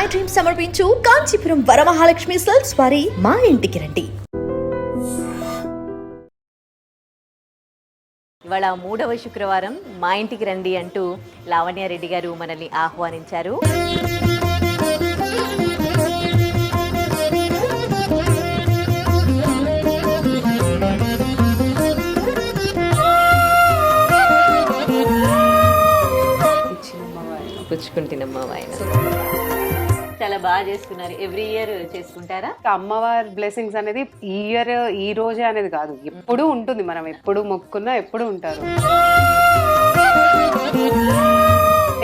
I dream సమర్పించు Kanchipuram Varamahalakshmi cells వారి మా ఇంటికి రండి. ఇవాళ మూడవ శుక్రవారం మా ఇంటికి రండి అంటూ లావణ్యారెడ్డి గారు మనల్ని ఆహ్వానించారు. పుచ్చుకుంటున్నమ్మ ఆయన. బాగా చేసుకున్నారు. ఎవ్రీ ఇయర్ చేసుకుంటారా? అమ్మవారి బ్లెస్సింగ్స్ అనేది ఈ ఇయర్ ఈ రోజే అనేది కాదు. ఎప్పుడు ఉంటుంది. మనం ఎప్పుడు మొక్కున్నా ఎప్పుడు ఉంటారు.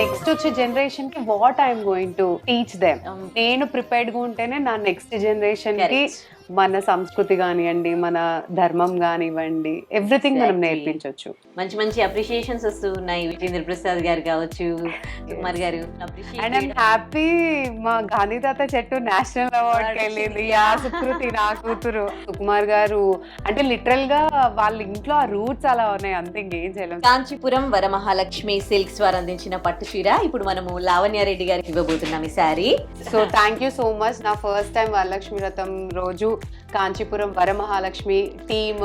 నెక్స్ట్ వచ్చే జనరేషన్కి what I'm going to teach them నేను ప్రిపేర్డ్గా ఉంటేనే నా నెక్స్ట్ జనరేషన్కి. మన సంస్కృతి కానివ్వండి మన ధర్మం కానివ్వండి ఎవ్రీథింగ్ మనం. నేర్పించవచ్చు మంచి మంచి అప్రిషియేషన్స్ వస్తూ ఉన్నాయి. విజేంద్ర ప్రసాద్ గారు కావచ్చు కుమార్ గారు అండ్ ఐమ్ హ్యాపీ మా గాంధీ తాత చెట్టు నేషనల్ అవార్డ్ వెళ్ళింది. యా సుకృతి నా కూతురు. సుకుమార్ గారు అంటే లిటరల్గా వాళ్ళ ఇంట్లో ఆ రూట్స్ అలా ఉన్నాయి. అంతే ఇంకేం చేయలేం. కాంచీపురం వరమహాలక్ష్మి సిల్క్స్ వారు అందించిన పట్టు చీర ఇప్పుడు మనము లావణ్యారెడ్డి గారికి ఇవ్వబోతున్నాం ఈ sari. So thank you so much నా ఫస్ట్ టైం వరలక్ష్మి వ్రతం రోజు కాంచీపురం వరమహాలక్ష్మి టీమ్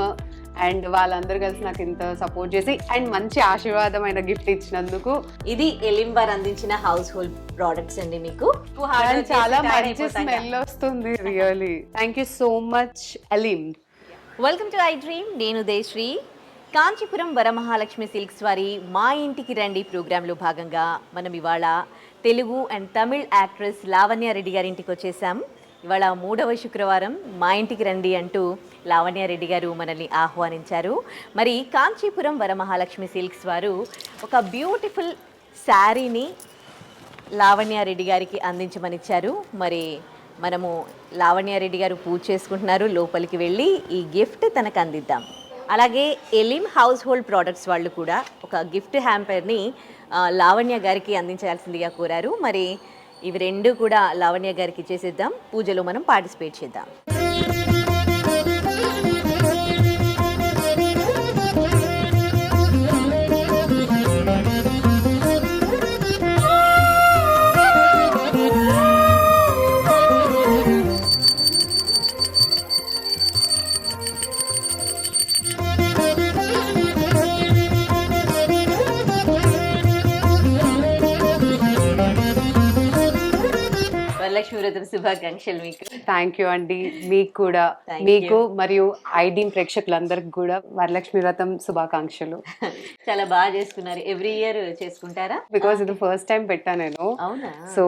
అండ్ వాళ్ళందరూ కలిసి నాకు ఇంత సపోర్ట్ చేసి అండ్ మంచి ఆశీర్వాదమైన గిఫ్ట్ ఇచ్చినందుకు. ఇది ఎలిం వారు అందించిన హౌస్ హోల్డ్ ప్రోడక్ట్స్ అండి మీకు. చాలా మంచి స్మెల్ వస్తుంది really thank you so much Aleem welcome to I dream నేను దేశ్రీ కాంచీపురం వరమహాలక్ష్మి సిల్క్స్ వారి మా ఇంటికి రండి ప్రోగ్రాంలో భాగంగా. మనం ఇవాళ తెలుగు అండ్ తమిళ్ యాక్ట్రెస్ లావణ్యారెడ్డి గారి ఇంటికి వచ్చేసాం. ఇవాళ మూడవ శుక్రవారం మా ఇంటికి రండి అంటూ లావణ్యారెడ్డి గారు మనల్ని ఆహ్వానించారు. మరి కాంచీపురం వరమహాలక్ష్మి సిల్క్స్ వారు ఒక బ్యూటిఫుల్ శారీని లావణ్యారెడ్డి గారికి అందించమనిచ్చారు. మరి మనము లావణ్యారెడ్డి గారు పూజ చేసుకుంటున్నారు. లోపలికి వెళ్ళి ఈ గిఫ్ట్ తనకు అందిద్దాం. అలాగే ఎలిమ్ హౌస్ హోల్డ్ ప్రోడక్ట్స్ వాళ్ళు కూడా ఒక గిఫ్ట్ హ్యాంపర్ని లావణ్య గారికి అందించాల్సిందిగా కోరారు. మరి ఇవి రెండు కూడా లావణ్య గారికి ఇచ్చేసేద్దాం. పూజలో మనం పార్టిసిపేట్ చేద్దాం. శుభాకాంక్షలు మీకు. థ్యాంక్ యూ అండి మీకు కూడా. మీకు మరియు ఐడీన్ ప్రేక్షకులందరికి కూడా వరలక్ష్మి వ్రతం శుభాకాంక్షలు. చాలా బాగా చేసుకున్నారు. ఎవ్రీ ఇయర్ చేసుకుంటారా? బికాస్ ఇది ఫస్ట్ టైం పెట్టా నేను. అవునా? సో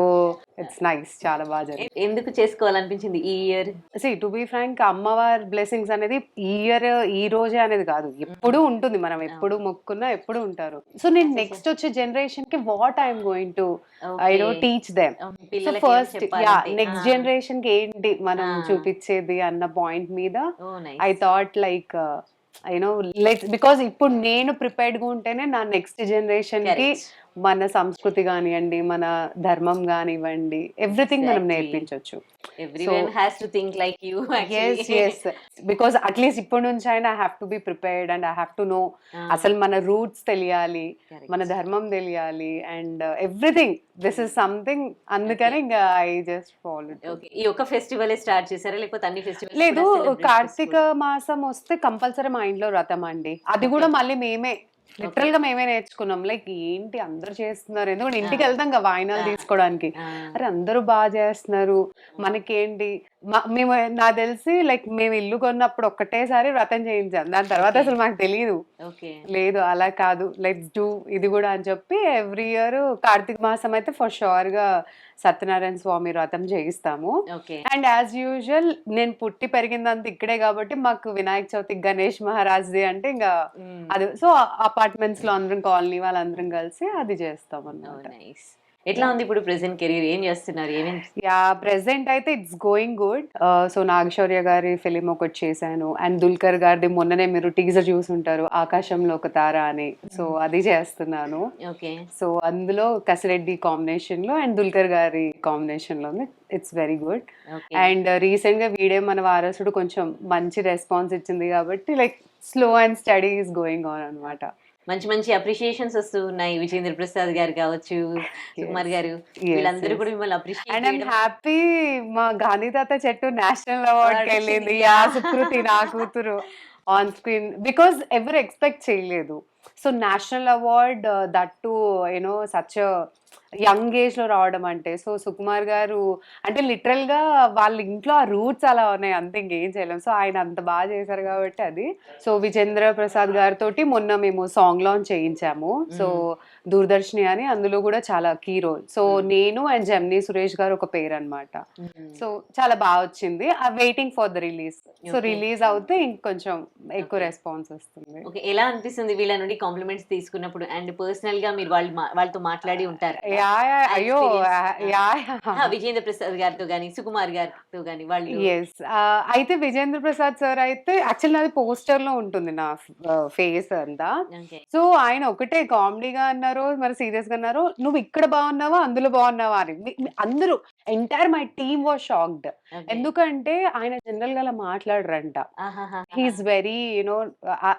ఇట్స్ నైస్ చాలా బాగా జరిగింది. ఎందుకు చేసుకోవాలనిపించింది ఈ year see to be frank అమ్మవారి బ్లెస్సింగ్స్ అనేది ఈ ఇయర్ ఈ రోజే అనేది కాదు. ఎప్పుడు ఉంటుంది మనం. ఎప్పుడు మొక్కున్నా ఎప్పుడు ఉంటారు. సో నేను నెక్స్ట్ వచ్చే జనరేషన్కి what I'm going to I know teach them so first yeah next జనరేషన్కి ఏంటి మనం. చూపించేది అన్న పాయింట్ మీద I thought like you know like because ఇప్పుడు నేను ప్రిపేర్డ్గా ఉంటేనే నా నెక్స్ట్ జనరేషన్కి మన సంస్కృతి కానివ్వండి మన ధర్మం కానివ్వండి ఎవ్రీథింగ్ మనం. నేర్పించవచ్చు బికాస్ అట్లీస్ట్ ఇప్పటి నుంచి అయినా I have to be prepared and I have to know అసలు మన రూట్స్ తెలియాలి మన ధర్మం తెలియాలి and everything this is something అందుకని ఇంకా ఐ జస్ట్ ఫాలో ఓకే ఈ ఒక ఫెస్టివల్ స్టార్ట్ చేశారా? లేకపోతే అన్ని ఫెస్టివల్ లేదు కార్తీక మాసం వస్తే కంపల్సరీ మా ఇంట్లో వ్రతం అండి. అది కూడా మళ్ళీ మేమే లిటరల్గా మేమే నేర్చుకున్నాం. లైక్ ఏంటి అందరూ చేస్తున్నారు? ఎందుకంటే ఇంటికి వెళ్తాం కదా వాయినాలు తీసుకోవడానికి. అరే అందరూ బాగా చేస్తున్నారు. మనకేంటి? మేము నాకు తెలిసి లైక్ మేము ఇల్లు కొన్నప్పుడు ఒక్కటేసారి వ్రతం చేయించాం. దాని తర్వాత అసలు మాకు తెలియదు లేదు అలా కాదు. లెట్స్ డూ ఇది కూడా అని చెప్పి ఎవ్రీ ఇయర్ కార్తీక మాసం అయితే ఫర్ షూర్గా సత్యనారాయణ స్వామి వ్రతం చేయిస్తాము. అండ్ యాజ్ యూజువల్ నేను పుట్టి పెరిగిందంత ఇక్కడే కాబట్టి మాకు వినాయక చవితి గణేష్ మహారాజ్ది అంటే ఇంకా అది సో అపార్ట్మెంట్స్లో అందరం కాలనీ వాళ్ళందరం కలిసి అది చేస్తాం అన్నమాట ఎట్లా ఉంది ఇప్పుడు ప్రెసెంట్ కెరీర్ ఏం చేస్తున్నారు? ఏమేం యా ప్రెసెంట్ అయితే it's going good so Naga Shaurya గారి ఫిలిం ఒకటి చేశాను. అండ్ దుల్కర్ గారిది మొన్ననే మీరు టీజర్ చూసుంటారు ఆకాశంలో ఒక తార అని. సో అది చేస్తున్నాను. ఓకే సో అందులో కసిరెడ్డి కాంబినేషన్లో అండ్ దుల్కర్ గారి కాంబినేషన్లో ఇట్స్ వెరీ గుడ్ అండ్ రీసెంట్గా వీడియో మన వారసుడు కొంచెం మంచి రెస్పాన్స్ ఇచ్చింది కాబట్టి like slow and steady is going on అనమాట మంచి మంచి అప్రిషియేషన్స్ వస్తూ ఉన్నాయి. విజేంద్ర ప్రసాద్ గారు కావచ్చు సుకుమార్ గారు. వీళ్ళందరూ కూడా మిమ్మల్ని అండ్ అప్రిషియేట్ హ్యాపీ మా గాంధీ తాత చెట్టు నేషనల్ అవార్డ్ వెళ్ళింది. యా సుకృతి నా కూతురు. ఆన్ స్క్రీన్ బికాస్ ఎవరు ఎక్స్పెక్ట్ చేయలేదు. So national award that to you know such young ఏజ్లో రావడం అంటే. సో సుకుమార్ గారు అంటే లిటరల్గా వాళ్ళ ఇంట్లో ఆ రూట్స్ అలా ఉన్నాయి. అంతే ఇంకేం చేయలేం. సో ఆయన అంత బాగా చేశారు కాబట్టి అది. సో విజేంద్ర ప్రసాద్ గారితో మొన్న మేము సాంగ్ లాంచ్ చేయించాము. సో దూరదర్శిని అని అందులో కూడా చాలా కీ రోల్ సో. నేను అండ్ జెమ్నీ సురేష్ గారు ఒక పేరు అన్నమాట. సో చాలా బాగా వచ్చింది. ఆ waiting for the release so. Release అవుతే ఇంకొంచెం ఎక్కువ. రెస్పాన్స్ వస్తుంది. ఓకే ఎలా అనిపిస్తుంది వీళ్ళ నుండి కాంప్లిమెంట్స్ తీసుకున్నప్పుడు? అండ్ పర్సనల్గా మీరు వాళ్ళు వాళ్ళతో మాట్లాడి ఉంటారు. అయ్యో విజేంద్ర ప్రసాద్ గారితో గానీ సుకుమార్ గారితో గానీ వాళ్ళు ఎస్ అయితే విజేంద్ర ప్రసాద్ సార్ అయితే యాక్చువల్ నాది పోస్టర్లో ఉంటుంది నా ఫేస్ అంతా. Okay. సో ఆయన ఒకటే కామెడీగా అన్నారు మరి సీరియస్గా అన్నారు నువ్వు ఇక్కడ బాగున్నావా? అందులో బాగున్నావా? అని. అందరూ entire my team was shocked. ఎందుకంటే ఆయన జనరల్గా అలా మాట్లాడరంట. He is very you know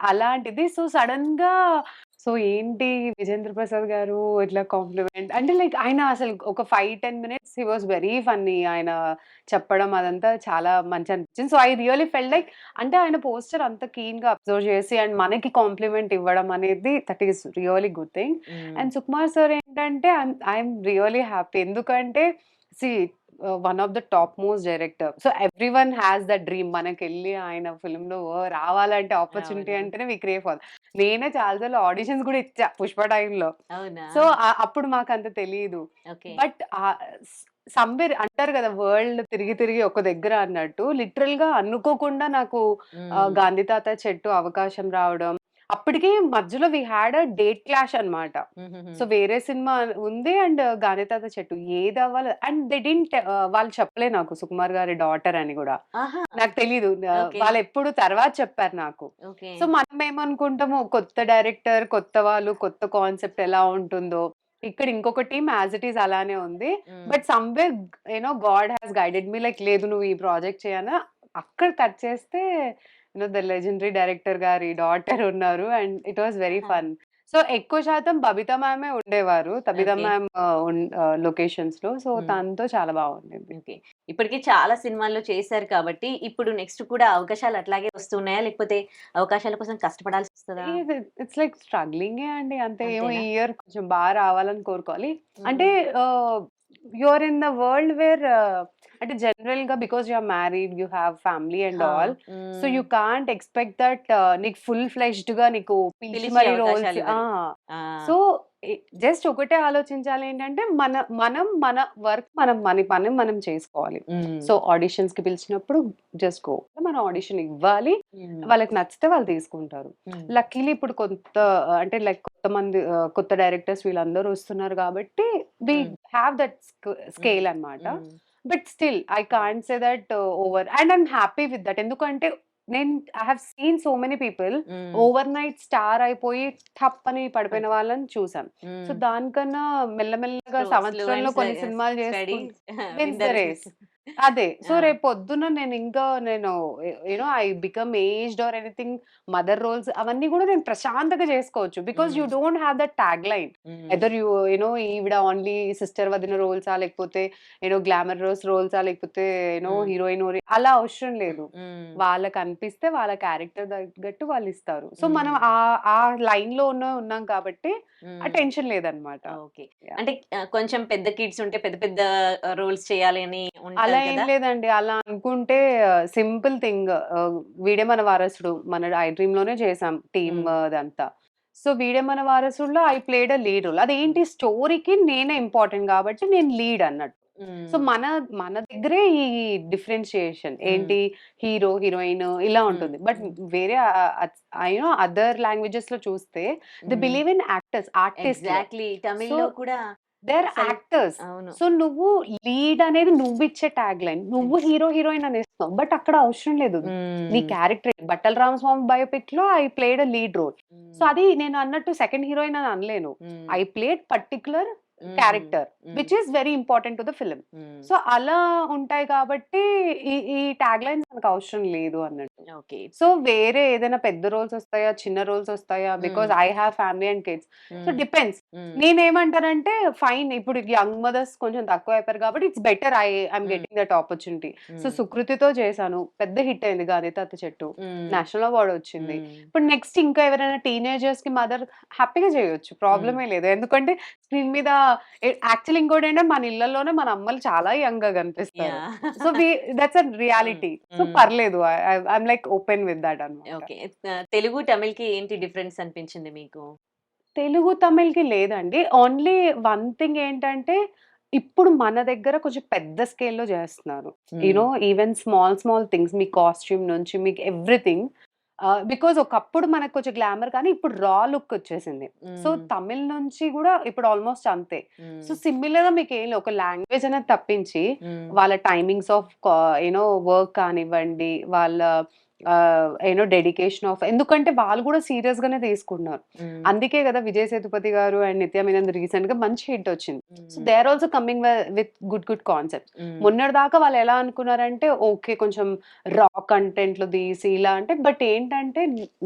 అలాంటిది. సో సడన్గా సో ఏంటి విజేంద్ర ప్రసాద్ గారు ఇట్లా కాంప్లిమెంట్? అంటే లైక్ ఆయన అసలు ఒక five ten minutes he was very funny. ఆయన చెప్పడం అదంతా చాలా మంచి అనిపించింది. So I really fell like అంటే ఆయన పోస్టర్ అంత కీన్గా అబ్జర్వ్ చేసి అండ్ మనకి కాంప్లిమెంట్ ఇవ్వడం అనేది that is really good thing. And Sukumar sir ఏంటంటే ఐఎమ్ రియలీ హ్యాపీ. ఎందుకంటే see one of the topmost director. So everyone has the dream. మనకి వెళ్ళి ఆయన ఫిల్మ్లో ఓ రావాలంటే ఆపర్చునిటీ. అంటేనే వి క్రేవ్ ఫర్ నేనే చాలాసార్లు ఆడిషన్స్ కూడా ఇచ్చా పుష్ప టైంలో సో అప్పుడు మాకు అంత తెలియదు బట్ సంవేర్ అంటారు కదా వరల్డ్ తిరిగి తిరిగి ఒక దగ్గర అన్నట్టు లిటరల్గా అనుకోకుండా నాకు గాంధీ తాత చెట్టు అవకాశం రావడం అప్పటికి మధ్యలో we had a date clash అన్నమాట. సో వేరే సినిమా ఉంది అండ్ గాంధీ తాత చెట్టు ఏది అవ్వాలి అండ్ దే డింట్ వాళ్ళు చెప్పలే నాకు సుకుమార్ గారి డాటర్ అని కూడా. నాకు తెలీదు. వాళ్ళు ఎప్పుడు తర్వాత చెప్పారు నాకు. సో మనం ఏమనుకుంటాము కొత్త డైరెక్టర్ కొత్త వాళ్ళు కొత్త కాన్సెప్ట్ ఎలా ఉంటుందో. ఇక్కడ ఇంకొక టీమ్ యాజ్ ఇట్ ఈస్ అలానే ఉంది. But someway you know God has guided me like లేదు నువ్వు ఈ ప్రాజెక్ట్ చేయనా? అక్కడ కట్ చేస్తే you know the legendary director గారి డాటర్ ఉన్నారు and it was very. Fun so ఎక్కువ శాతం బబితా మ్యామే ఉండేవారు. తబితా. మ్యామ్ లొకేషన్స్లో. సో. తనతో చాలా బాగుండేది. ఓకే. ఇప్పటికి చాలా సినిమాల్లో చేశారు కాబట్టి ఇప్పుడు నెక్స్ట్ కూడా అవకాశాలు అట్లాగే వస్తున్నాయా? లేకపోతే అవకాశాల కోసం కష్టపడాల్సి వస్తుందా? ఇట్స్ లైక్ స్ట్రగ్లింగ్ అండి. అంతే ఏమో? ఇయర్ కొంచెం బాగా రావాలని కోరుకోవాలి. అంటే your in the world where అంటే జనరల్గా because you are married you have family and all so you can't expect that నీకు ఫుల్ ఫ్లెష్డ్గా నీకు మరి రోల్స్. సో జస్ట్ ఒకటే ఆలోచించాలి ఏంటంటే మన మనం మన వర్క్ మనం మన పని మనం చేసుకోవాలి. సో ఆడిషన్స్కి పిలిచినప్పుడు జస్ట్ గో. మన ఆడిషన్ ఇవ్వాలి. వాళ్ళకి నచ్చితే వాళ్ళు తీసుకుంటారు. లక్కీలీ ఇప్పుడు కొంత అంటే లైక్ కొత్త మంది కొత్త డైరెక్టర్స్ వీళ్ళందరూ వస్తున్నారు కాబట్టి వి. హ్యావ్ దట్ స్కేల్ అన్నమాట. But still I can't say that over and I'm happy with that ఎందుకంటే నేను I have seen so many people overnight star అయిపోయి టప్ అని పడిపోయిన వాళ్ళని చూసాం సో దానికన్నా మెల్లమెల్లగా సంవత్సరంలో కొన్ని సినిమాలు race. అదే సో ఆ. రేపు పొద్దున నేను ఇంకా నేను you know I become aged or anything mother roles అవన్నీ కూడా నేను ప్రశాంతంగా చేసుకోవచ్చు because you. Don't have that tagline either you you know ఈవిడ ఓన్లీ సిస్టర్ వదిన రోల్సా లేకపోతే యూనో గ్లామర్ రోల్స్ రోల్సా లేకపోతే యూనో. హీరోయిన్ అలా అవసరం లేదు వాళ్ళకి అనిపిస్తే వాళ్ళ క్యారెక్టర్ తగ్గట్టు వాళ్ళు ఇస్తారు సో మనం. ఆ ఆ లైన్లో ఉన్న ఉన్నాం కాబట్టి ఆ టెన్షన్ లేదన్నమాట ఓకే. అంటే ఆ, కొంచెం పెద్ద కిడ్స్ ఉంటే పెద్ద పెద్ద రోల్స్ చేయాలి అని అలా ఏం లేదండి. అలా అనుకుంటే సింపుల్ థింగ్. వీడే మన వారసుడు మన ఐ డ్రీమ్లోనే చేసాం టీమ్. అదంతా. సో వీడే మన వారసుడులో I played a lead role. అదేంటి? స్టోరీకి నేనే ఇంపార్టెంట్ కాబట్టి నేను లీడ్ అన్నట్టు. సో. మన మన దగ్గరే ఈ డిఫరెన్షియేషన్. ఏంటి? హీరో హీరోయిన్ ఇలా ఉంటుంది. బట్. వేరే యూనో అదర్ లాంగ్వేజెస్లో చూస్తే the. Believe in actors artist exactly. తమిళ్ళో So, కూడా దేర్ యాక్టర్స్ సో నువ్వు లీడ్ అనేది నువ్వు ఇచ్చే ట్యాగ్ లైన్ నువ్వు హీరో హీరోయిన్ అనేస్తావు. బట్ అక్కడ అవసరం లేదు నీ. Character Battala Ramaswamy బయోపిక్లో I played a lead role so. అది నేను అన్నట్టు సెకండ్ హీరోయిన్ అని అనలేను. I played particular character. Which is very important to the film. So అలా ఉంటాయి కాబట్టి ఈ ఈ ట్యాగ్ లైన్స్ మనకు అవసరం లేదు అన్నట్టు ఓకే సో వేరే ఏదైనా పెద్ద రోల్స్ వస్తాయా చిన్న రోల్స్ వస్తాయా because I have family and kids so. Depends. నేనేమంటానంటే ఫైన్ ఇప్పుడు యంగ్ మదర్స్ కొంచెం తక్కువ అయిపోయారు కాబట్టి it's better I I'm Mm. Getting that opportunity so. సుకృతితో చేశాను పెద్ద హిట్ అయింది గాది తాత చెట్టు. నేషనల్ అవార్డ్ వచ్చింది మ్మ్. ఇప్పుడు నెక్స్ట్ ఇంకా ఎవరైనా టీనేజర్స్కి మదర్ హ్యాపీగా చేయొచ్చు ప్రాబ్లమే లేదు ఎందుకంటే స్క్రీన్ మీద యాక్చువల్ ఇంకోటి ఏంటంటే మన ఇళ్ళలోనే మన అమ్మలు చాలా యంగ్గా కనిపిస్తారు. So that's a reality so Mm. పర్లేదు. I'm like open with that అనమాట తెలుగు తమిళ్కి ఏంటి డిఫరెన్స్ అనిపించింది మీకు? తెలుగు తమిళ్కి లేదండి. ఓన్లీ వన్ థింగ్ ఏంటంటే ఇప్పుడు మన దగ్గర కొంచెం పెద్ద స్కేల్లో చేస్తున్నారు. You know even small small things me costume నుంచి మీకు ఎవ్రీథింగ్ బికాజ్ ఒకప్పుడు మనకు కొంచెం గ్లామర్ కానీ ఇప్పుడు రా లుక్ వచ్చేసింది. సో తమిళ్ నుంచి కూడా ఇప్పుడు ఆల్మోస్ట్ అంతే. సో సిమిలర్గా మీకు ఏం లేదు ఒక లాంగ్వేజ్ అనేది తప్పించి వాళ్ళ టైమింగ్స్ ఆఫ్ యూనో వర్క్ కానివ్వండి వాళ్ళ యూనో డెడికేషన్ ఆఫ్ ఎందుకంటే వాళ్ళు కూడా సీరియస్ గానే తీసుకుంటున్నారు. అందుకే కదా విజయ్ సేతుపతి గారు అండ్ నిత్య మీనన్ రీసెంట్గా మంచి హిట్ వచ్చింది. So they are also coming with good good concept మొన్నటి దాకా వాళ్ళు ఎలా అనుకున్నారంటే ఓకే కొంచెం రా కంటెంట్లో తీసి ఇలా అంటే బట్ ఏంటంటే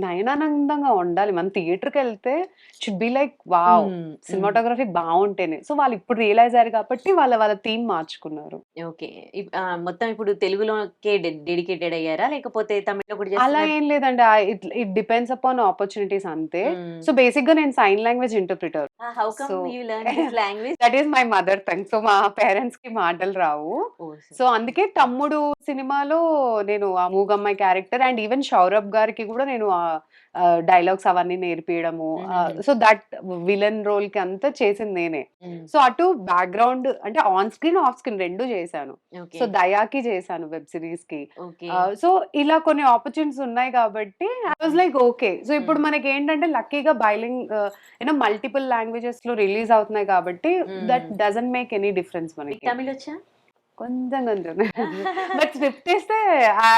నయనానందంగా ఉండాలి. మన థియేటర్కి వెళ్తే should be like wow cinematography బాగుంటేనే. సో వాళ్ళు ఇప్పుడు రియలైజ్ అయ్యారు కాబట్టి వాళ్ళ వాళ్ళ థీమ్ మార్చుకున్నారు. ఓకే మొత్తం ఇప్పుడు తెలుగులోకే డెడికేటెడ్ అయ్యారా? లేకపోతే తమిళ్ళో కూడా అలా? ఏం లేదండి ఇట్ డిపెండ్స్ అపాన్ ఆపర్చునిటీస్ అంతే. సో బేసిక్గా నేను sign language interpreter How come so- you learn this language? That is my mother tongue so మా పేరెంట్స్కి మాటలు రావు. సో అందుకే తమ్ముడు సినిమాలో నేను ఆ మూగమ్మాయి క్యారెక్టర్ అండ్ ఈవెన్ సౌరభ్ గారికి కూడా నేను డైలాగ్స్ అవన్నీ నేర్పియడము. సో దట్ విలన్ రోల్కి అంతా చేసింది నేనే. సో అటు బ్యాక్గ్రౌండ్ అంటే ఆన్ స్క్రీన్ ఆఫ్ స్క్రీన్ రెండు చేశాను. సో దయాకి చేశాను వెబ్ సిరీస్కి. సో ఇలా కొన్ని ఆపర్చునిటీస్ ఉన్నాయి కాబట్టి I was like okay so ఇప్పుడు. మనకి ఏంటంటే లక్కీగా బైలింగ్ యూనో మల్టిపుల్ లాంగ్వేజెస్లో రిలీజ్ అవుతున్నాయి కాబట్టి that. Doesn't make any difference మనకి తమిళ్ వచ్చా కొంచెం కొంచెం. బట్ స్క్రిప్ట్ ఇస్తే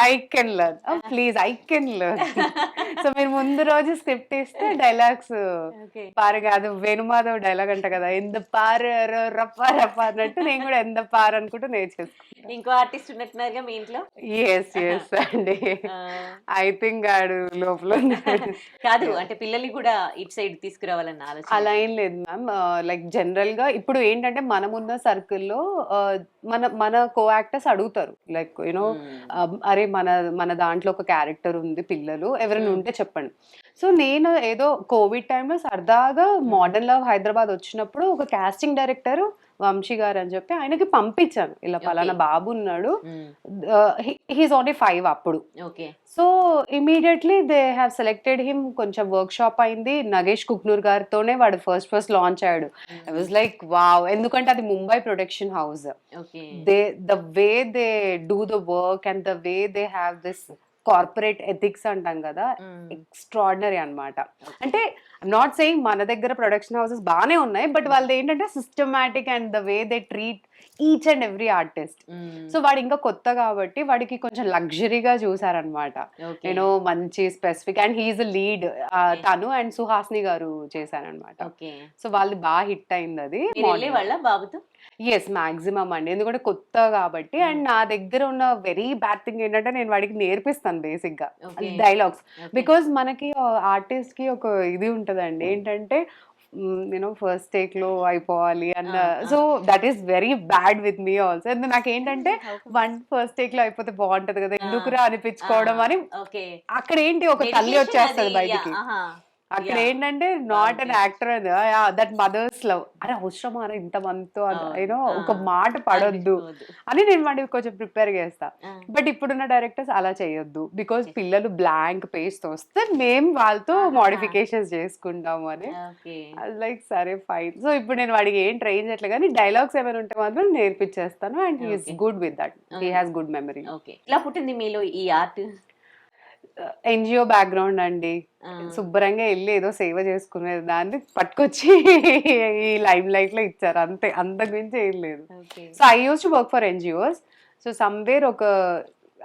I can learn please I can learn so మీరు ముందు రోజు స్క్రిప్ట్ ఇస్తే డైలాగ్స్ పారు కాదు వేణుమాధవ్ డైలాగ్ అంట కదా ఎంత పారు రప్ప రప్ప అన్నట్టు నేను కూడా ఎంత పారు అనుకుంటూ నేర్చేసుకుంటాను ఇంకో ఆర్టిస్ట్ ఉన్నట్టున్నారుగా మీ ఇంట్లో? ఎస్ ఎస్ అండి. ఐ థింక్ ఆడు లోపల. కాదు అంటే పిల్లల్ని కూడా ఇటు సైడ్ తీసుకురావాలన్న ఆలోచన. అలా ఏం లేదు మ్యామ్. లైక్ జనరల్గా ఇప్పుడు ఏంటంటే మనమున్న సర్కిల్లో మన మన కో యాక్టర్స్ అడుగుతారు లైక్ యూనో మ్మ్. అరే మన మన దాంట్లో ఒక క్యారెక్టర్ ఉంది పిల్లలు ఎవరైనా మ్మ్. ఉంటే చెప్పండి సో నేను ఏదో కోవిడ్ టైంలో సరదాగా మోడర్న్ లవ్ హైదరాబాద్ వచ్చినప్పుడు ఒక కాస్టింగ్ డైరెక్టర్ వంశీ గారు అని చెప్పి ఆయనకి పంపించాను. ఇలా పలానా. బాబు ఉన్నాడు. హీస్ ఓన్లీ ఫైవ్ అప్పుడు. So immediately they have selected him కొంచెం వర్క్ షాప్ అయింది. నగేష్ కుక్నూర్ గారితోనే వాడు ఫస్ట్ ఫస్ట్ లాంచ్ అయ్యాడు. ఐ వాజ్ లైక్ వావ్ ఎందుకంటే అది Mumbai production house they the way they do the work and the way they have this corporate ethics అంటాం కదా extraordinary అన్నమాట. అంటే నాట్ సెయింగ్ మన దగ్గర ప్రొడక్షన్ హౌసెస్ బాగానే ఉన్నాయి బట్ వాళ్ళది ఏంటంటే systematic and the way they treat each and every artist so వాడు ఇంకా కొత్త కాబట్టి వాడికి కొంచెం లగ్జరీగా చూసారనమాట నేను మంచి specific and he is lead. తను అండ్ సుహాస్ని గారు చేశారనమాట ఓకే సో వాళ్ళు బాగా హిట్ అయింది అది వెళ్ళే బాబుతో? ఎస్ మాక్సిమం అండి. ఎందుకంటే కొత్త కాబట్టి అండ్ నా దగ్గర ఉన్న వెరీ బ్యాడ్ థింగ్ ఏంటంటే నేను వాడికి నేర్పిస్తాను బేసిక్గా. డైలాగ్స్. బికాజ్ మనకి ఆర్టిస్ట్కి ఒక ఇది ఉంటదండి ఏంటంటే నేను ఫస్ట్ టేక్లో అయిపోవాలి అన్న Ah, ah. So that is very bad with me also నాకు ఏంటంటే? వన్ ఫస్ట్ టేక్లో అయిపోతే బాగుంటది కదా Ah. ఎందుకురా అనిపించుకోవడం అని అక్కడ ఏంటి ఒక తల్లి వచ్చేస్తుంది బయటికి. అక్కడ. ఏంటంటే not an. Actor that mothers love అరే అవసరమా ఇంత మందితో అవును. యూనో ఒక. మాట పడొద్దు. అని నేను వాడికి కొంచెం ప్రిపేర్ చేస్తా. బట్ ఇప్పుడున్న డైరెక్టర్స్ అలా చేయొద్దు బికాజ్ Okay. పిల్లలు బ్లాంక్ పేజ్తో వస్తే మేము వాళ్ళతో. మోడిఫికేషన్స్ చేసుకుంటాము అని. లైక్ సరే ఫైన్ సో ఇప్పుడు నేను వాడికి ఏం ట్రైన్ చేయట్లేదు కానీ డైలాగ్స్ ఏమైనా ఉంటే మాత్రం నేర్పించేస్తాను and he is. Good with that he. Has good memory okay ఇలా పుట్టింది మీలో ఈ ఆర్ట్ ఎన్జిఓ బ్యాక్గ్రౌండ్ అండి. శుభ్రంగా వెళ్ళి ఏదో సేవ చేసుకునే దాన్ని పట్టుకొచ్చి ఈ లైమ్ లైట్లో ఇచ్చారు. అంతే అంత గురించి ఏం లేదు. So I use to work for NGOs so somewhere ఒక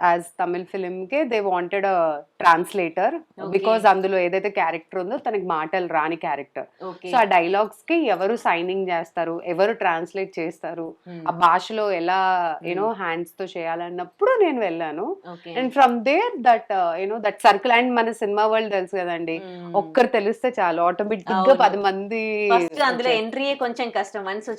as Tamil film K they wanted translator Okay. Because అందులో ఏదైతే క్యారెక్టర్ ఉందో తనకి మాటలు రాని క్యారెక్టర్ సో ఆ డైలాగ్స్కి ఎవరు సైనింగ్ చేస్తారు ఎవరు ట్రాన్స్లేట్ చేస్తారు ఆ భాషలో ఎలా యూనో హ్యాండ్స్తో చేయాలన్నప్పుడు నేను వెళ్ళాను. And from there that you know that circle and మన సినిమా వరల్డ్ తెలుసు కదండి. ఒక్కరు తెలిస్తే చాలు. ఆటోమేటిక్గా. పది మంది అందులో ఎంట్రీ కొంచెం కష్టం. వన్స్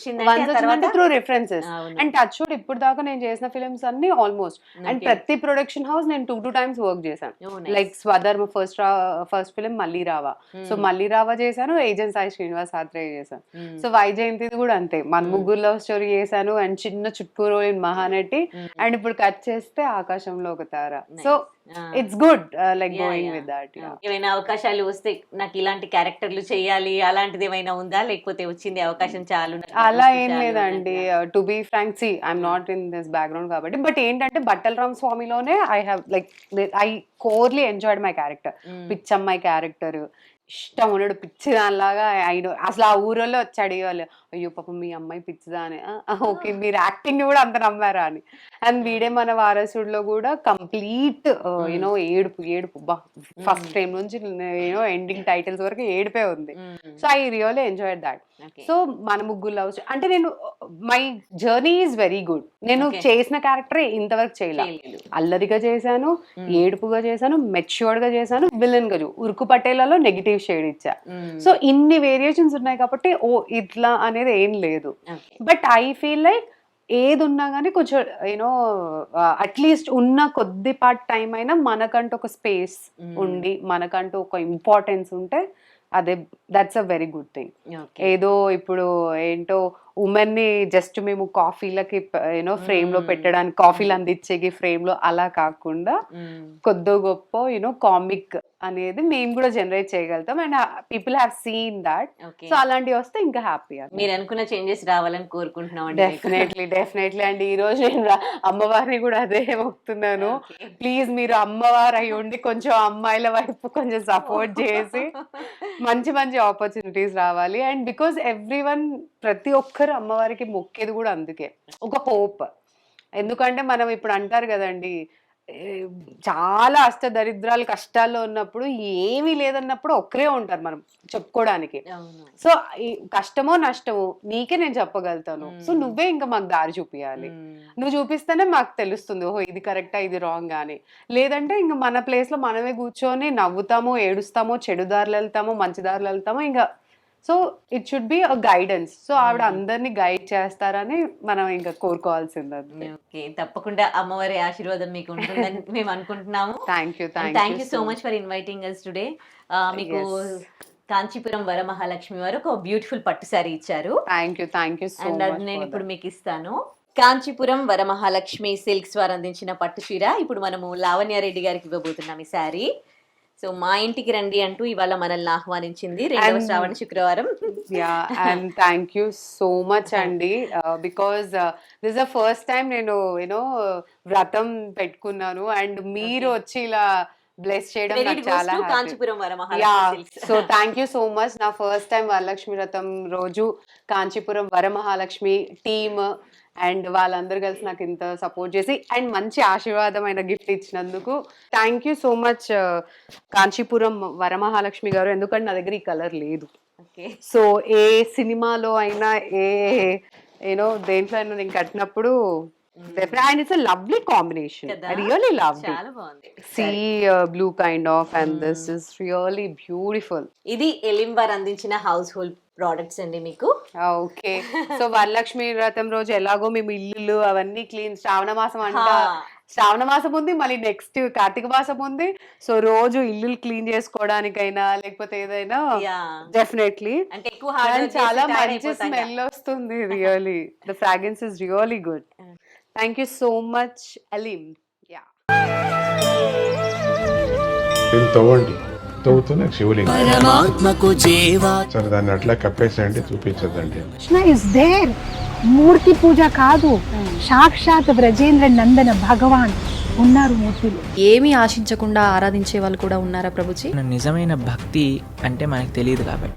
తర్వాత త్రూ రిఫరెన్సెస్. అండ్ టచ్ ఇప్పుడు దాకా నేను చేసిన ఫిల్మ్స్ అన్ని ఆల్మోస్ట్ అండ్. ప్రతి ప్రొడక్షన్ హౌస్ నేను టూ టూ టైమ్స్ వర్క్ చేశాను. Like Swadharma first first film Malli Raava so Hmm. మళ్ళీ రావా చేశాను ఏజెంట్ సాయి శ్రీనివాస్ ఆత్రేయ చేశాను Hmm. సో వైజయంతిది కూడా అంతే మన ముగ్గురు లవ్ స్టోరీ చేశాను అండ్ చిన్న చుట్టూరు మహానటి Hmm. అండ్ ఇప్పుడు కట్ చేస్తే ఆకాశంలో ఒక తార. So. It's good like going. With that ఏమైనా అవకాశాలు వస్తే నాకు ఇలాంటి క్యారెక్టర్లు చేయాలి అలాంటిది ఏమైనా ఉందా లేకపోతే వచ్చింది అవకాశం చాలు అలా ఏం లేదండి? To be frank see I'm not in this background కాబట్టి బట్ ఏంటంటే Battala Ram స్వామిలోనే I have like I truly enjoyed my character. పిచ్చమ్మాయి character ఇష్టం ఉన్నాడు పిచ్చి దానిలాగా ఆయన అసలు ఆ ఊరిలో వచ్చి అడిగేవాళ్ళు అయ్యో పాపం మీ అమ్మాయి పిచ్చిదా అని ఓకే మీరు యాక్టింగ్ కూడా అంత నమ్మారా? అని. అండ్ వీడే మన వారసుడిలో కూడా కంప్లీట్ యూనో ఏడుపు ఏడుపు. బా ఫస్ట్ టైం నుంచి యూనో ఎండింగ్ టైటిల్స్ వరకు ఏడిపే ఉంది. So I really enjoy that. So మన ముగ్గురు లవ్ అంటే నేను my journey is very good. నేను. చేసిన క్యారెక్టర్ ఇంతవరకు చేయలే. చేయలేదు. అల్లరిగా చేశాను ఏడుపుగా చేశాను మెచ్యూర్డ్గా చేశాను విలన్గా ఉరుకు పటేలలో నెగిటివ్ షేడ్ ఇచ్చా. సో ఇన్ని వేరియేషన్స్ ఉన్నాయి కాబట్టి ఓ ఇట్లా అనేది ఏం లేదు. బట్ ఐ ఫీల్ లైక్ ఏది ఉన్నా కానీ కొంచెం యూనో అట్లీస్ట్ ఉన్న కొద్దిపాటి టైం అయినా మనకంటూ ఒక స్పేస్. ఉండి మనకంటూ ఒక ఇంపార్టెన్స్ ఉంటే అదే that's a very good thing. ఏదో ఇప్పుడు ఏంటో ఉమెన్ని జస్ట్ మేము కాఫీలకి యూనో ఫ్రేమ్లో. పెట్టడానికి కాఫీలు అందించేకి ఫ్రేమ్లో అలా కాకుండా. కొద్దో గొప్ప యూనో కామిక్ అనేది మేము కూడా జనరేట్ చేయగలుగుతాం. And people have seen that. So అలాంటివి వస్తే ఇంకా హ్యాపీ మీరు అనుకున్న చేంజెస్ రావాలని కోరుకుంటున్నాం. డెఫినెట్లీ డెఫినెట్లీ అండి ఈ రోజు నేను అమ్మవారిని కూడా అదే మొక్కుతున్నాను. ప్లీజ్ మీరు అమ్మవారు అయి ఉండి కొంచెం అమ్మాయిల వైపు కొంచెం సపోర్ట్ చేసి మంచి మంచి ఆపర్చునిటీస్ రావాలి. అండ్ బికాస్ ఎవ్రీ వన్ ప్రతి ఒక్కరు అమ్మవారికి మొక్కేది కూడా అందుకే. ఒక హోప్ ఎందుకంటే మనం ఇప్పుడు అంటారు కదండి చాలా అష్ట దరిద్రాలు కష్టాల్లో ఉన్నప్పుడు ఏమీ లేదన్నప్పుడు ఒక్కరే ఉంటారు మనం చెప్పుకోవడానికి. సో ఈ కష్టమో నష్టమో నీకే నేను చెప్పగలుగుతాను. సో. నువ్వే ఇంకా మాకు దారి చూపించాలి. నువ్వు చూపిస్తేనే మాకు తెలుస్తుంది ఓహో ఇది కరెక్టా ఇది రాంగ్ అని. లేదంటే ఇంకా మన ప్లేస్లో మనమే కూర్చొని నవ్వుతామో ఏడుస్తామో చెడు దారులు వెళ్తామో మంచి దారులు వెళ్తామో ఇంకా so it should be a guidance so ఆవిడ అందరినీ గైడ్ చేస్తారని మనం ఇంకా కోరుకోవాల్సింది ఓకే తప్పకుండా అమ్మవారి ఆశీర్వాదం మీకు ఉంటుందని మేము అనుకుంటున్నాము. Thank you thank you so much for inviting us today మీకు. కాంచీపురం వరమహాలక్ష్మి వారు ఒక బ్యూటిఫుల్ పట్టు శారీ ఇచ్చారు. Thank you thank you so and అది నేను ఇప్పుడు మీకు ఇస్తాను. కాంచీపురం వరమహాలక్ష్మి సిల్క్స్ వారు అందించిన పట్టు చీర ఇప్పుడు మనము లావణ్యారెడ్డి గారికి ఇవ్వబోతున్నాం ఈ శారీ సో మా ఇంటికి రండి అంటూ ఇవాళ మనల్ని ఆహ్వానించింది రెండవ శ్రావణ శుక్రవారం. Yeah and thank you so much అండి because this the first time నేను యూనో వ్రతం పెట్టుకున్నాను. అండ్ మీరు వచ్చి ఇలా బ్లెస్ చేయడం నాకు చాలా so thank you so much నా ఫస్ట్ టైం వరలక్ష్మి వ్రతం రోజు కాంచీపురం వరమహాలక్ష్మి టీమ్ అండ్ వాళ్ళందరూ కలిసి నాకు ఇంత సపోర్ట్ చేసి అండ్ మంచి ఆశీర్వాదమైన గిఫ్ట్ ఇచ్చినందుకు thank you so much Kanchipuram Varamahalakshmi garu. ఎందుకంటే నా దగ్గర ఈ కలర్ లేదు. ఓకే సో ఏ సినిమాలో అయినా ఏ యూనో దేంట్లో అయినా నేను కట్టినప్పుడు అండ్ ఇట్స్ లవ్లీ కాంబినేషన్ కదా? ఐ రియలీ లవ్ చాలా బాగుంది. See blue kind of and this is really beautiful ఇది ఎలిం వారు అందించిన హౌస్ హోల్డ్ ప్రోడక్ట్స్ అండి మీకు. ఓకే సో వరలక్ష్మి వ్రతం రోజు ఎలాగో మేము ఇల్లు అవన్నీ క్లీన్ శ్రావణ మాసం అంట. హా. శ్రావణ మాసం ఉంది మళ్ళీ నెక్స్ట్ కార్తీక మాసం ఉంది. సో రోజు ఇల్లు క్లీన్ చేసుకోవడానికైనా లేకపోతే ఏదైనా Yeah. డెఫినెట్లీ అంటే ఎక్కువ హార్డ్ చాలా మంచి స్మెల్ వస్తుంది really the fragrance is really good thank you so much Aleem యా తవ్వండి. తవ్వుతూనే శివలింగం. పరమాత్మకు జీవా సరే దాన్ని అట్లా కప్పేసేయండి చూపించదండి కృష్ణ ఇస్ దేర్ మూర్తి పూజ కాదు. సాక్షాత్ బ్రజేంద్ర నందన భగవాన్ ఉన్నారు మూర్తిలో. ఏమీ ఆశించకుండా ఆరాధించే వాళ్ళు కూడా ఉన్నారా ప్రభుజీ? నిజమైన భక్తి అంటే మనకు తెలియదు కాబట్టి.